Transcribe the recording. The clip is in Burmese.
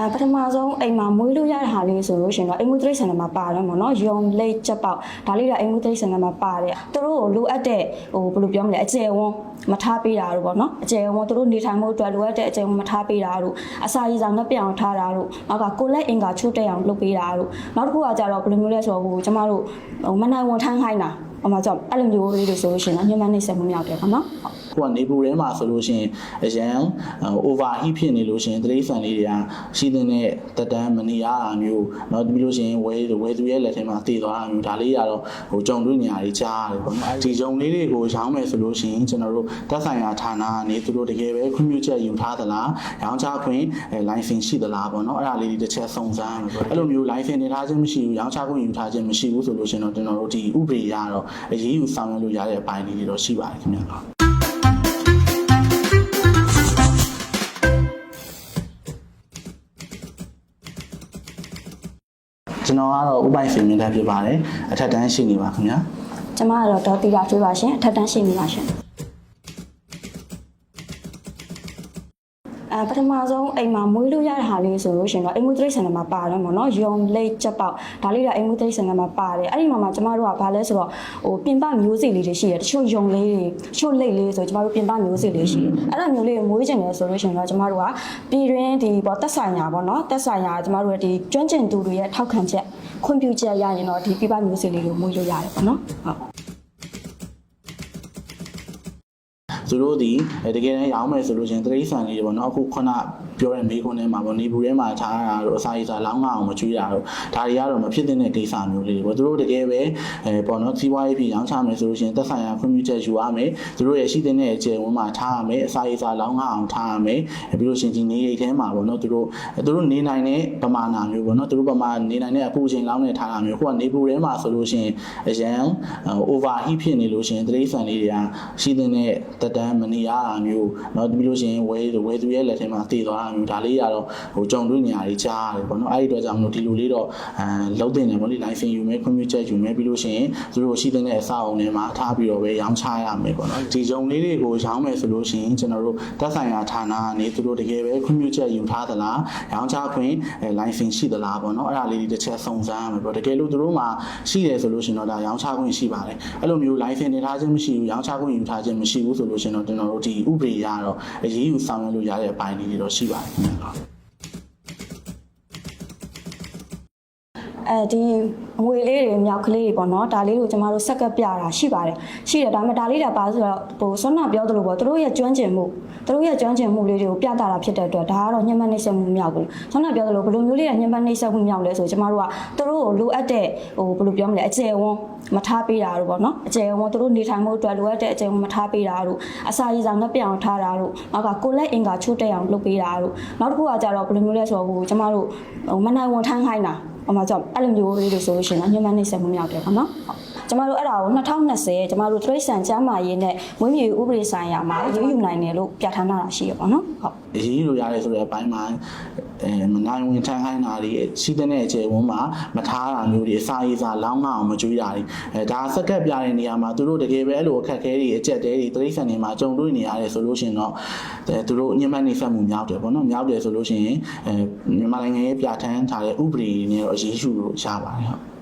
အဲပထမဆုံးအိမ်မှာမွေးလို့ရတဲ့ဟာလေးဆိုလို့ရှရင်တော့အိမ်မူသရိတ်ဆန်ထဲမှာပါတယ်ပေါ့နော်ယုံလိတ်ချက်ပေါက်ဒါလေးကအိမ်မူသရိတ်ဆန်ထဲမှာပါတယ်သူတို့ကိုလိုအပ်တဲ့ဟိုဘယ်လိုပြောမလဲအကျယ်ဝန်းမထားပေးတာတို့ပေါ့နော်အကျယ်ဝန်းသူတို့နေထိုင်မှုအတွက်လိုအပ်တဲ့အကျယ်ဝန်းမထားပေးတာတို့အစာရည်ဆောင်နဲ့ပြောင်းထားတာတို့နောက်ကကိုလက်အင်္ဂါချိုးတက်အောင်လုပ်ပေးတာတို့နောက်တစ်ခုကကြတော့ဘယ်လိုမျိုးလဲဆိုတော့ဟိုကျမတို့ဟိုမနိုင်ဝန်ထမ်းခိုင်းတာ ဟိုမှာကြောင့်အဲ့လိုမျိုးလေးတွေဆိုလို့ရှရင်တော့ညမနှိမ့်ဆက်မှုမြောက်တယ်ပေါ့နော်ဟုတ် ကိုကနေပူထဲမှာဆိုလို့ရှိရင်အရန် over heat ဖြစ်နေလို့ရှိရင်တရိတ်ဆန်လေးတွေကရှိတဲ့နဲ့တက်တန်းမနေရတာမျိုးเนาะပြီးလို့ရှိရင်ဝဲဝဲသူရဲ့လက်ထဲမှာတည်သွားတာမျိုးဒါလေးကတော့ဟိုကြုံတွေ့နေရတွေကြားရတယ်ပေါ့နော်ဒီကြုံလေးတွေကိုရောင်းမယ်ဆိုလို့ရှိရင်ကျွန်တော်တို့တက်ဆိုင်ရာဌာနကနေသူတို့တကယ်ပဲခွင့်ပြုချက်ယူထားသလားရောင်းချခွင့် license ရှိသလားပေါ့နော်အဲ့ဒါလေးတွေတစ်ချက်စုံစမ်းမယ်ပေါ့အဲ့လိုမျိုး license နေထားခြင်းမရှိဘူးရောင်းချခွင့်ယူထားခြင်းမရှိဘူးဆိုလို့ရှိရင်တော့ကျွန်တော်တို့ဒီဥပဒေရတော့ အရေးယူဆောင်ရွက်လို့ရတဲ့အပိုင်းလေးတွေတော့ရှိပါတယ်ခင်ဗျာကျွန်တော်ကတော့ဥပိုင်စင်မြင့်တက်ဖြစ်ပါတယ်အထက်တန်းရှိနေပါခင်ဗျာကျမကတော့ဒေါ်တီတာကျွေးပါရှင်အထက်တန်းရှိနေပါရှင် အဲပထမဆုံးအိမ်မှာမွေးလို့ရတဲ့ဟာလေးဆိုလို့ရှရင်တော့အိမ်မူသရိတ်ဆန်ထဲမှာပါတယ်ပေါ့နော်ယုံလိတ်ချက်ပေါက်ဒါလေးကအိမ်မူသရိတ်ဆန်ထဲမှာပါတယ်အဲ့ဒီမှာမှကျမတို့ကဘာလဲဆိုတော့ဟိုပြင်ပမျိုးစေ့လေးတွေရှိတယ်တချို့ယုံလေးတွေတချို့လိတ်လေးဆိုကျမတို့ပြင်ပမျိုးစေ့လေးရှိတယ်အဲ့ဒါမျိုးလေးကိုမွေးကျင်တယ်ဆိုလို့ရှရင်တော့ကျမတို့ကပြည်တွင်းဒီပေါ့တက်ဆိုင်ရာပေါ့နော်တက်ဆိုင်ရာကျမတို့ရဲ့ဒီကျွမ်းကျင်သူတွေရဲ့ထောက်ခံချက်ခွင့်ပြုချက်ရရင်တော့ဒီပြပမျိုးစေ့လေးကိုမွေးလို့ရတယ်ပေါ့နော်ဟုတ် သူတို့ဒီအဲတကယ်တမ်းရောင်းမယ်ဆိုလို့ရှိရင်တရိတ်ဆန်လေးတွေပေါ့နော်အခုခုနပြောတဲ့မိခွန်းထဲမှာပေါ့နေဘူးထဲမှာထားတာတို့အစာရည်စာလောင်းငါအောင်မကျွေးတာတို့ဒါတွေကတော့မဖြစ်သင့်တဲ့ကိစ္စမျိုးလေးတွေပေါ့သူတို့တကယ်ပဲအဲပေါ့နော်စီးပွားရေးဖြစ်ရောင်းချမယ်ဆိုလို့ရှိရင်သက်ဆိုင်ရာခွင့်ပြုချက်ယူရမယ်သူတို့ရဲ့ရှိတဲ့အခြေဝန်မှာထားရမယ်အစာရည်စာလောင်းငါအောင်ထားရမယ်ပြီးလို့ရှိရင်ဒီနေရိတ်ထဲမှာပေါ့နော်သူတို့သူတို့နေနိုင်တဲ့ပမာဏမျိုးပေါ့နော်သူတို့ပမာနေနိုင်တဲ့အပူချိန်လောင်းနေထားတာမျိုးခုကနေဘူးထဲမှာဆိုလို့ရှိရင်အရန် over heat ဖြစ်နေလို့ရှိရင်တရိတ်ဆန်လေးတွေကရှိတဲ့တက်တန်းမနေရတာမျိုးเนาะပြီးလို့ရှိရင်ဝဲဝဲသူရဲ့လက်ထဲမှာတည်သွားတာမျိုးဒါလေးကတော့ဟိုကြုံတွေ့နေရတွေကြားရတယ်ပေါ့နော်အဲ့ဒီတော့ကြောင့်မလို့ဒီလိုလေးတော့အဲလုံးတင်တယ်ပေါ့လေ license ယူမယ်ခွင့်ပြုချက်ယူမယ်ပြီးလို့ရှိရင်သူတို့ရှိတဲ့အဆောက်အုံတွေမှာထားပြီးတော့ပဲရောင်းချရမယ်ပေါ့နော်ဒီကြုံလေးတွေကိုရောင်းမယ်ဆိုလို့ရှိရင်ကျွန်တော်တို့တက်ဆိုင်ရာဌာနကနေသူတို့တကယ်ပဲခွင့်ပြုချက်ယူထားသလားရောင်းချခွင့် license ရှိသလားပေါ့နော်အဲ့ဒါလေးတွေတစ်ချက်စုံစမ်းရမယ်ပေါ့တကယ်လို့သူတို့မှာရှိတယ်ဆိုလို့ရှိရင်တော့ဒါရောင်းချခွင့်ရှိပါတယ်အဲ့လိုမျိုး license နေထားခြင်းမရှိဘူးရောင်းချခွင့်ယူထားခြင်းမရှိဘူးဆိုလို့ရှိရင် ရင်တော့ကျွန်တော်တို့ဒီဥပဒေရတော့အရေးယူဆောင်ရွက်လို့ရတဲ့အပိုင်းလေးတွေတော့ရှိပါတယ်ခင်ဗျာ အဲဒီအငွေလေးတွေမြောက်ကလေးတွေပေါ့နော်ဒါလေးကိုကျမတို့ဆက်ကပ်ပြတာရှိပါတယ်ရှိတယ်ဒါပေမဲ့ဒါလေးတွေပါဆိုတော့ဟိုဆွမ်းနာပြောသလိုပေါ့သူတို့ရဲ့ကျွမ်းကျင်မှုသူတို့ရဲ့ကျွမ်းကျင်မှုလေးတွေကိုပြတာတာဖြစ်တဲ့အတွက်ဒါကတော့ညှဉ်းပန်းနှိပ်စက်မှုမြောက်ဘူးဆွမ်းနာပြောသလိုဘယ်လိုမျိုးလေးကညှဉ်းပန်းနှိပ်စက်မှုမြောက်လဲဆိုကျမတို့ကသူတို့ကိုလိုအပ်တဲ့ဟိုဘယ်လိုပြောမလဲအကျယ်ဝန်းမထားပေးတာတို့ပေါ့နော်အကျယ်ဝန်းသူတို့နေထိုင်မှုအတွက်လိုအပ်တဲ့အကျယ်ဝန်းမထားပေးတာတို့အစာရည်ဆောင်နဲ့ပြောင်းထားတာတို့နောက်ကကိုလက်အင်္ဂါချိုးတက်အောင်လုပ်ပေးတာတို့နောက်တစ်ခုကကြတော့ဘယ်လိုမျိုးလဲဆိုတော့ဟိုကျမတို့ဟိုမနိုင်ဝန်ထမ်းခိုင်းတာ အမကြောင့်အဲ့လိုမျိုးလေးတွေဆိုလို့ရှိရင်တော့ညှဉ်းပန်းနှိပ်စက်မှုမြောက်တယ်ပေါ့နော်ဟုတ်ကျမတို့အဲ့ဒါကို2020ကျမတို့ trace ဆန်ကျမ်းမာရေးနဲ့မွေးမြူရေးဥပဒေဆိုင်ရာမှာရေးယူနိုင်တယ်လို့ပြဋ္ဌာန်းထားတာရှိရပေါ့နော်ဟုတ်အရေးလို့ရတယ်ဆိုတဲ့အပိုင်းမှာ အဲမနိုင်ဝင်ထမ်းခိုင်းတာတွေရှိတဲ့အခြေဝန်မှာမထားတာမျိုးတွေအစာရေးစာလောင်းငါအောင်မကျွေးတာတွေအဲဒါစက်ကပ်ပြတဲ့နေရာမှာသူတို့တကယ်ပဲအဲ့လိုအခက်အခဲတွေအကျက်တဲတွေတရိษံတွေမှာကြုံတွေ့နေရတယ်ဆိုလို့ရှိရင်တော့အဲသူတို့ညှဉ်းပန်းနေဆက်မှုများတယ်ပေါ့နော်များတယ်ဆိုလို့ရှိရင်အဲမြန်မာနိုင်ငံရဲ့ပြဋ္ဌာန်းထားတဲ့ဥပဒေတွေနဲ့တော့အရေးယူလို့ရပါတယ်ဟုတ်